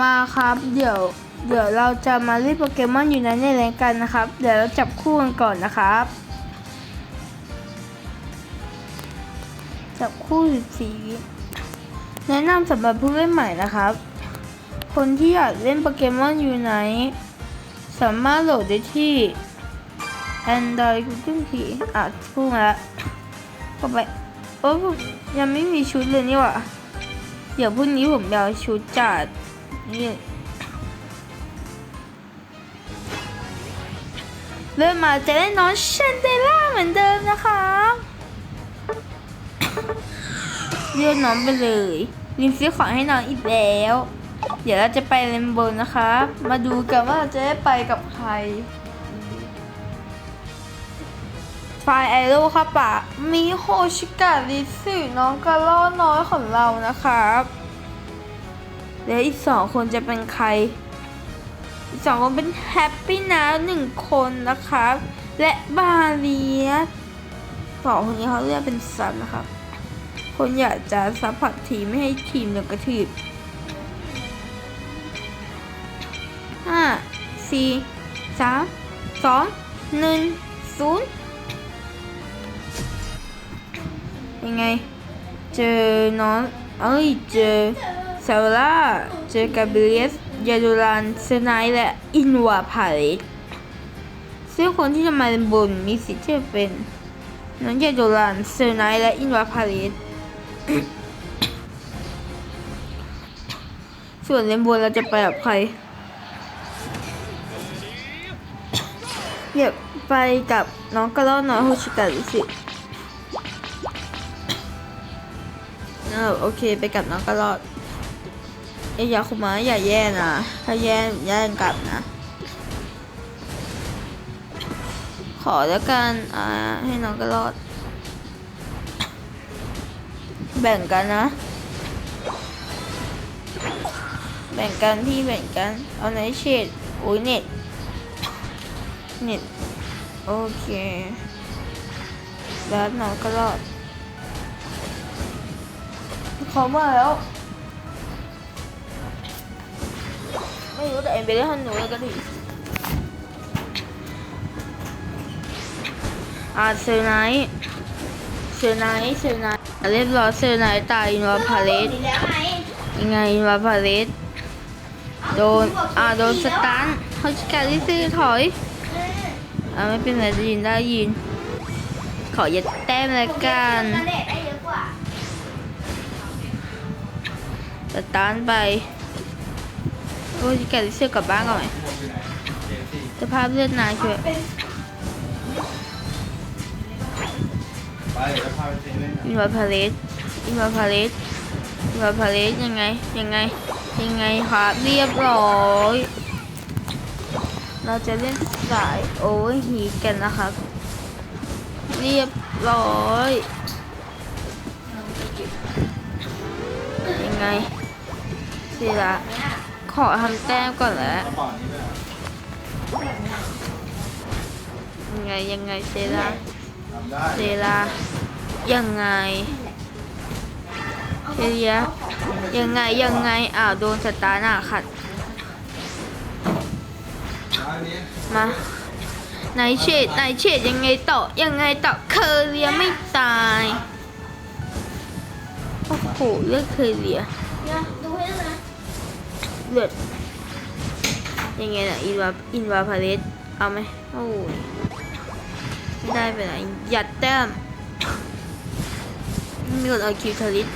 มาครับ เดี๋ยว เดี๋ยวเราจะมาเล่นโปเกมอนอยู่ในในแรงกันนะครับ เดี๋ยวเราจับคู่กันก่อนนะครับ จับคู่14วิแนะนำสำหรับผู้เล่นใหม่นะครับ คนที่อยากเล่นโปเกมอนอยู่ไหน สามารถโหลดได้ที่ Android Google Play อะพูดมาแล้วก็ไปโอ้ยังไม่มีชุดเลยนี่หว่า เดี๋ยวพรุ่งนี้ผมจะเอาชุดจัด นี่เริ่มมาจะได้น้องเชนเดล่าเหมือนเดิมนะคะเรียกน้องไปเลยลินซื้อของให้น้องอีกแล้ว เดี๋ยวเราจะไปเลนโบนนะคะ มาดูกันว่าเราจะได้ไปกับใครไฟไอโร่ค่ะปะมีโฮชิกะริสึน้องกระล่อน้อยของเรานะครับ แล้วอีกสองคนจะเป็นใคร อีกสองคนเป็นแฮปปี้นะหนึ่งคนนะครับ และบาเลียสสองคนนี้เขาเรียกเป็นซับนะครับ คนอยากจะซัพพอร์ตทีมไม่ให้ทีมโดนกระทืบห้าสี่สามสองหนึ่งศูนย์ยังไง เจอน้อง เอ้ย เจอ ซลล่าเจอกาเบรียสยาดูรานเซนายและอินวาพาเลตซึ่งคนที่จะมาเล่นบนมีสิทธิ์ที่จะเป็นน้องยาดูรานเซนายและอินวาพาเลตส่วนเล่นบนเราจะไปกับใครอยากไปกับน้องกระรอกน้อยโฮชิกะหรือสิเออโอเค ไปกับน้องกรอดเอ้ ยอยาคุมะอย่าแย่นะ ถ้าแย่แย่งกลับนะ ขอแล้วกันอ่าให้น้องก็รอด แบ่งกันนะ แบ่งกันพี่แบ่งกัน เอาไหนเฉดโอ้ยเน็ต เน็ต โอเคแล้วน้องก็รอดขามาแล้ว ไม่รู้แต่เอ็มไปเล่นฮันหนูแล้วก็ดีอาเซอร์ไนท์เซอร์ไนท์เซอร์ไนท์เรียบร้อยเซอร์ไนท์ตายอินวาพาเลสยังไงอินวาพาเลสโดนอ่าโดนสตันเขาชิการที่ซื้อถอยอ่าไม่เป็นไรจะยินได้ยิน ขอยัดแต้มแล้วกันนั่นแหละได้เยอะกว่าสตาร์ทไป โอ้ยแกจะเชื่อกลับบ้านก่อนไหมสภาพเลือดนายคือไปแล้วพาไปเซเว่นอินวาพาเลสอินวาพาเลสอินวาพาเลสยังไง ยังไง ยังไงครับเรียบร้อย เราจะเล่นสายโอเวอร์ฮีกันนะครับ เรียบร้อยยังไงสิละ อทำแต้มก่อนแหล้วกระยังไงยังไงเซราเซรายังไงเซรียยังไงยังไงอ้าวโดนสตาร์หน่ะขัดร้านนี้มาไหนเฉดไหนเฉดยังไงต่อยังไงต่อเคเรียไม่ตาย โอ้โหเลือกเคเรีย เลือดยังไงน่ะอินวาอินวาพาเลสเอาไหมโอ้ยไม่ได้ไปไหนหยัดแต้มมีคนเอาคิวทาริส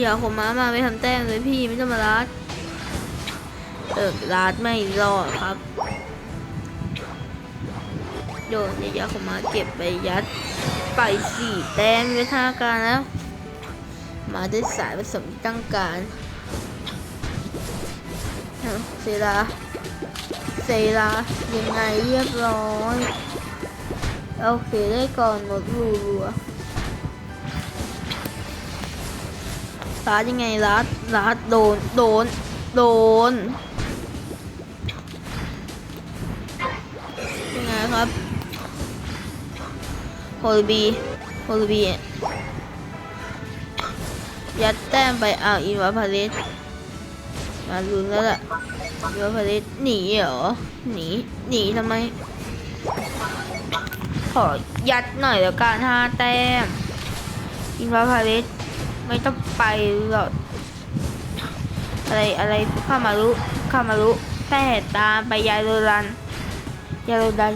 อย่าผมมามาไปทำแต้มเลยพี่ไม่ต้องมาลัดเออลัดไม่รอดครับ โดนยาผมมาเก็บไปยัด ไปสี่แต้มยุทธาการแล้ว มาด้วยสายผสมที่ต้องการเอาเซราเซรายังไงเรียบร้อย โอเคได้ก่อนหมดรูรัวๆรัดยังไงรัดรัดโดน โดน โดน ยังไงครับโฮลบีโฮลบี ยัดแต้มไปเอาอินวาพาเลสมาลุ้นแล้วล่ะอินวาพาเลสหนีเหรอหนีหนีทำไม ขอยัดหน่อยแล้วกันห้าแต้มอินวาพาเลสไม่ต้องไปหรอกอะไรอะไรข้ามารุข้ามารุแต่ตามไปยาโดรันยาโดรัน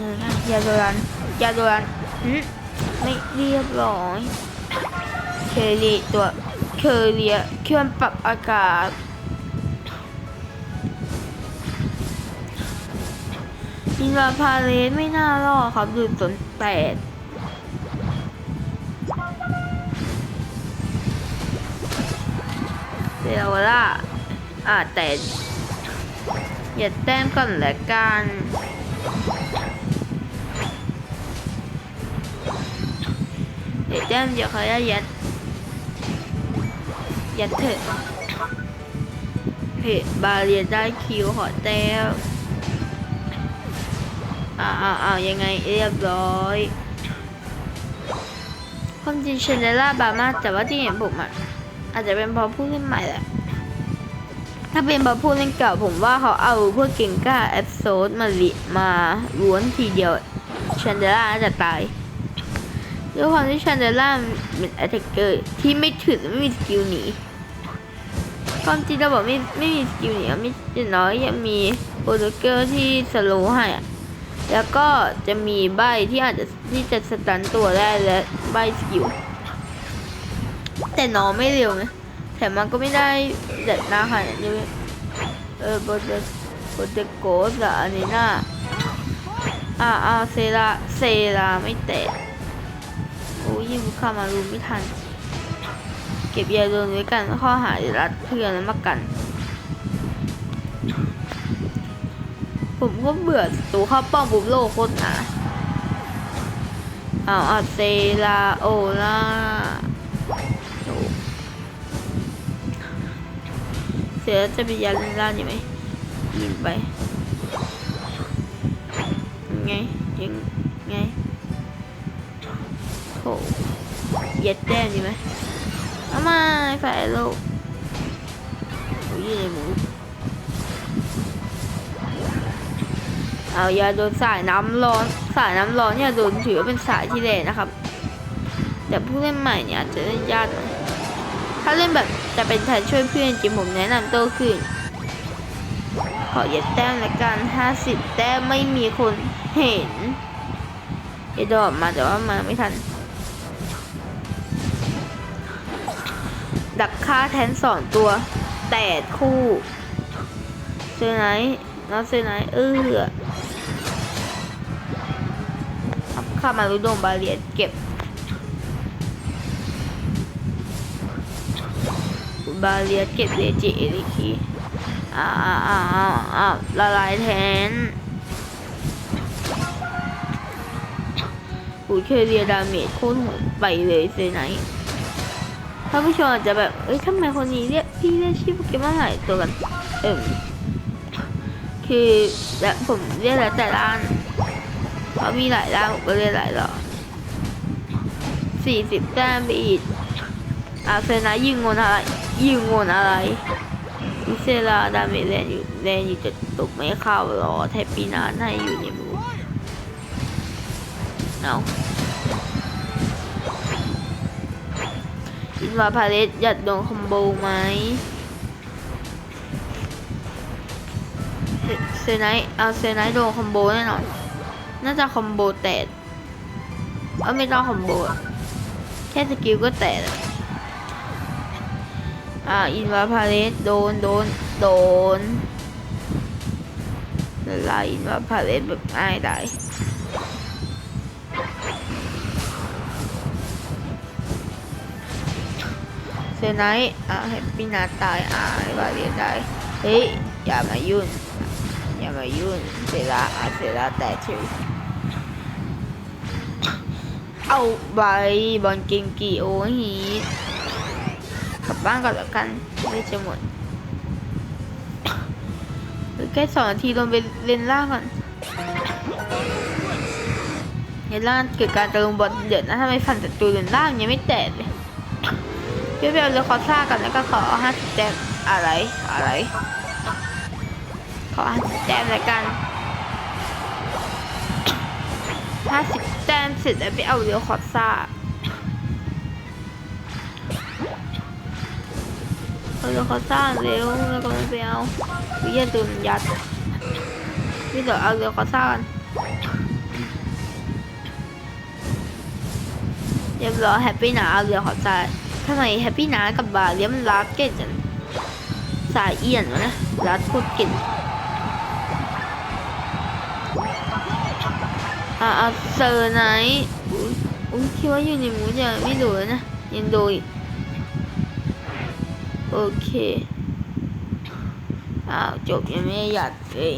ยาโดรันยาโดรันหืมไม่เรียบร้อยเคเรียตัว เคเรียเครื่องปรับอากาศอินาพาเลสไม่น่ารอดครับดูสนแปดเดี๋ยวล่ะอ่าแต่อย่าแต้มก่อนละกันเดี๋ยวแต้มเดี๋ยวเขาจะยัด ยัดเถอะเพจบาเรียนได้คิวขอแต้วอ้าวอ้าวยังไงเรียบร้อยความจริงเชนเดล่าบามาแต่ว่าที่เห็นผมอะอาจจะเป็นเพราะผู้เล่นใหม่แหละถ้าเป็นเพราะผู้เล่นเก่าผมว่าเขาเอาพวกเก่งกล้าแอปโซดมาลิมาล้วนทีเดียวเชนเดล่าน่าจะตาย ด้วยความที่เชนเดล่าเป็นแอตแทกเกอร์ที่ไม่ถึงไม่มีสกิลหนีความจริงเราบอกไม่ไม่มีสกิลหนีอะไม่อย่างน้อยยังมีโปรตเกอร์ที่สโลว์ให้อะแล้วก็จะมีใบที่อาจจะที่จะสตันตัวได้และใบสกิลแต่น้องไม่เร็วไงแถมมันก็ไม่ได้เด็ดหน้าขนาดนี้ด้วยเออโปรเตโปรเตโกสอะอันนี้น่าอ่าอ่าเซราเซราไม่แตะ โอ้ยยิงคามารูไม่ทัน เก็บยาโดนไว้กันข้อหารัดเพื่อนมากัน ผมก็เบื่อศัตรูเข้าป้อมปุ๊บโลโคตรหนาอ้าวอาเซลาโอล่าเสือจะไปยันล่างอยู่ไหมยิงไปยังไงยัง เย็ดแต้มดีไหมเอามาไฟโลกโอ้ยเลยหมูเอายาโดนสายน้ำร้อนสายน้ำร้อนเนี่ยโดนถือว่าเป็นสายที่แรงนะครับ แต่ผู้เล่นใหม่เนี่ยอาจจะเล่นยากถ้าเล่นแบบจะเป็นแทนช่วยเพื่อนจริงผมแนะนำโตขึ้นขอเย็ดแต้มละกัน50 แต้มไม่มีคนเห็นเอดออกมาแต่ว่ามาไม่ทัน ดักฆ่าแทนสองตัวแตดคู่เซอร์ไนท์น้องเซอร์ไนเออครับข้ามารุโดมบาเลียนเก็บบาเลียเก็บเดจิเอริคีอ้าวอ้าวอ้าวละลายแทนหูเคเรียดาเมจโคตรหดไปเลยเซอร์ไนท์ ท่านผู้ชมอาจจะแบบ เอ้ยทำไมคนนี้เรียกพี่เรียกชื่อโปเกมอนหลายตัวกัน เอิมคือและผมเรียกแล้วแต่ร้านเพรามีหลายร้านผมก็เรียกหลายรอบสี่สิบแต้มไปอีกอาเซนะยิงงนอะไร ยิงงนอะไรวิเซราดาเมจแรงอยู่แรงอยู่จะตกไม่เข้าหรอแทบปีนานให้อยู่ในมือเอา อินวาพาเลสอยากโดนคอมโบไหมเซเซไนเอาเซไนโดนคอมโบแน่นอน น่าจะคอมโบแตกเออไม่ต้องคอมโบแค่สกิลก็แตกอะอ่าอินวาพาเลสโดนโดนโดนละลายอินวาพาเลสแบบง่ายได้ เซอร์ไนท์อ่าให้พี่นาตายอ่าให้บาเรียนได้เฮ้ยอย่ามายุ่งอย่ามายุ่งเซราอ่าเซราแตกเฉยเอาใบบอลเกงกีโอฮีกลับบ้านก่อนล้วกันไม่จะหมดแค่สองนาทีลงไปเล่นล่างก่อนเล่นล่างเกิดการตะลุมบอลเดือดนะทำไมฟันศัตรูเล่นล่างยังไม่แตกเลย พี่เอาเรือคอซ่ากันแล้วก็ขอห้าสิบแต้มอะไรอะไร ขอห้าสิบแต้มแล้วกันห้าสิบแต้มเสร็จแล้วไปเอาเรือคอซ่าเอาเรือคอซ่าเร็วแล้วก็ไปเอาวิญญาณตุนยัดพี่เดี๋ยวเอาเรือคอซ่ากันเรียบร้อยแฮปปี้หนาเอาเรือคอซ่า ทำไมแฮปปี้นากับบาเลียมันรักเก่งจังสายเอียนวะนะรัดโคตรเก่งอ่าอ่าเซอร์ไนท์อุ้ยคิดว่าอยู่ในหมูจะไม่ดูนะ ยังดูอีกโอเคอ้าวจบยังไม่ได้หยัดเลย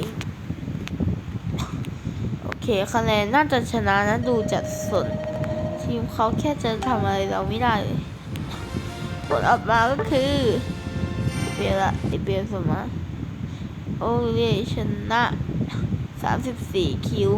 โอเคคะแนนน่าจะชนะนะดูจากส่วนทีมเขาแค่จะทำอะไรเราไม่ได้เลย ลออกมาก็คือเปลี่ยนละเปลี่ยนสมมาโอเลชนะ 34 คิว